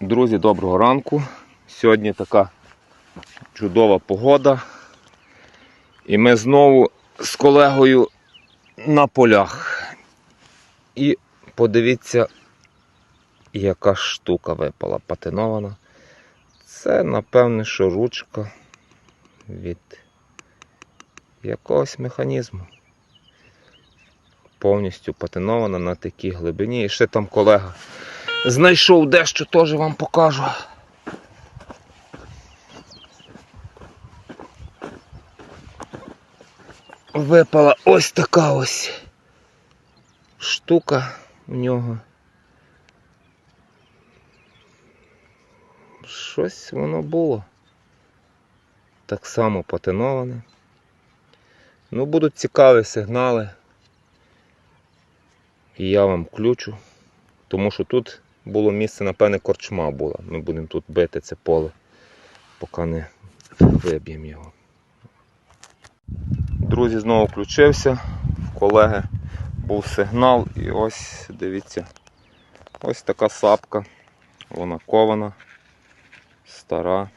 Друзі, доброго ранку. Сьогодні така чудова погода. І ми знову з колегою на полях. І подивіться, яка штука випала патинована. Це, напевне, що ручка від якогось механізму. Повністю патинована на такій глибині. І ще там колега знайшов дещо, теж вам покажу. Випала ось така ось штука в нього. Щось воно було. Так само патиноване. Ну, будуть цікаві сигнали. І я вам включу. Тому що тут було місце, напевне, корчма була. Ми будемо тут бити це поле, поки не виб'ємо його. Друзі, знову включився. В колеги був сигнал і ось дивіться, ось така сапка. Вона кована, стара.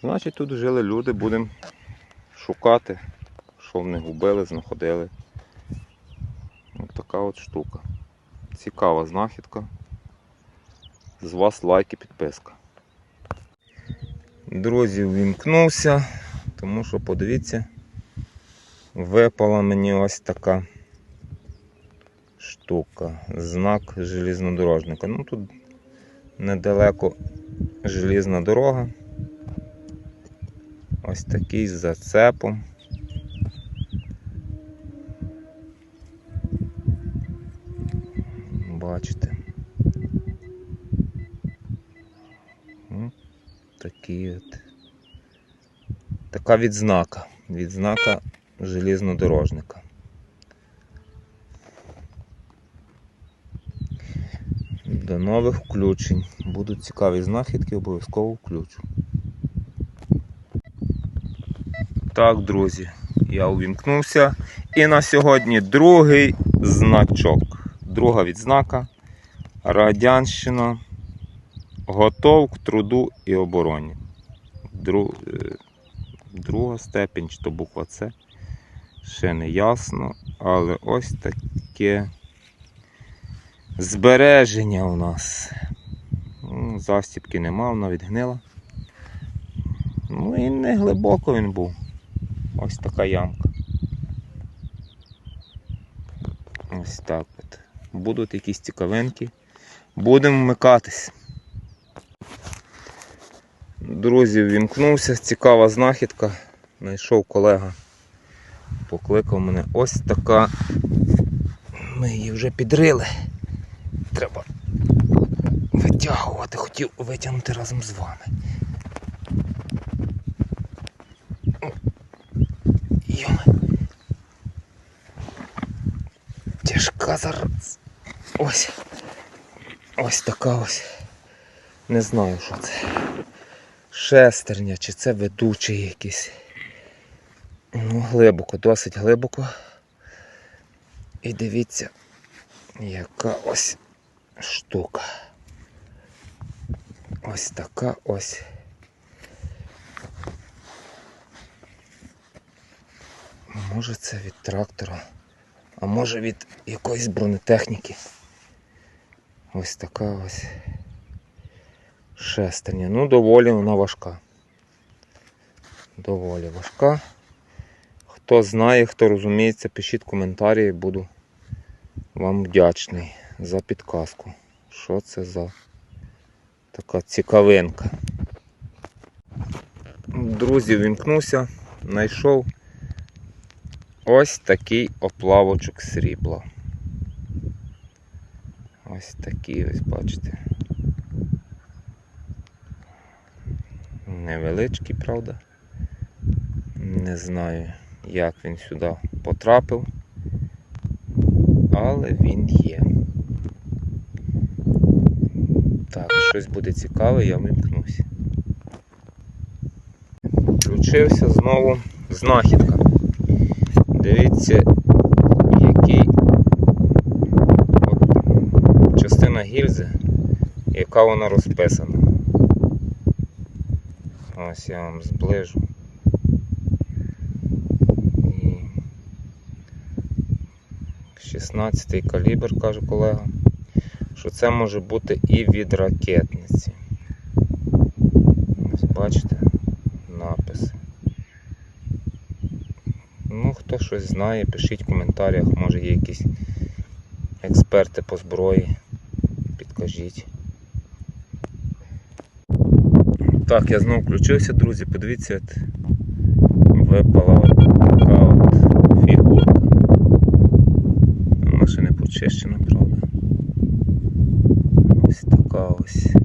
Значить, тут жили люди, будемо шукати, що в них губили, знаходили. Ось така от штука. Цікава знахідка. З вас лайк і підписка. Друзі, вімкнувся, тому що подивіться, випала мені ось така штука. Знак железнодорожника. Ну тут недалеко желізна дорога. Ось такий з зацепом. Бачите. М, Такі от. Така відзнака. Відзнака железнодорожника. До нових включень. Будуть цікаві знахідки, обов'язково включу. Так, друзі, я увімкнувся. І на сьогодні другий значок. Друга відзнака. Радянщина. Готов к труду і обороні. Дру... е, Друга степень, чи то буква С. Ще не ясно. Але ось таке збереження у нас. М, Застіпки нема, вона відгнила. Ну і не глибоко він був. Ось така ямка. Ось так от. Будуть якісь цікавинки. Будемо вмикатись. Друзі, вімкнувся, цікава знахідка. Знайшов колега. Покликав мене ось така. Ми її вже підрили. Треба витягувати, хотів витягнути разом з вами. Тяжка зараз. Ось. Ось така ось. Не знаю, що це. Шестерня, чи це ведучий якийсь. Ну, глибоко, досить глибоко. І дивіться, яка ось штука. Ось така ось. Може це від трактора, а може від якоїсь бронетехніки. Ось така ось шестерня. Ну, доволі вона важка. Доволі важка. Хто знає, хто розуміється, пишіть коментарі, буду вам вдячний за підказку. Що це за така цікавинка. Друзі, вімкнувся, знайшов ось такий оплавочок срібла. Ось такий ось, бачите. Невеличкий, правда. Не знаю, як він сюди потрапив, але він є. Так, щось буде цікаве, я вимкнуся. Включився знову знахідка. Дивіться, який от частина гільзи яка вона розписана. Ось я вам зближу. І 16 калібр, каже колега, що це може бути і від ракетниці. Ось бачите написи. Ну, хто щось знає, пишіть в коментарях, може є якісь експерти по зброї. Підкажіть. Так, я знову включився, друзі, подивіться, випала така от фігурка. Вона ще не почищена, правда. Ось така ось.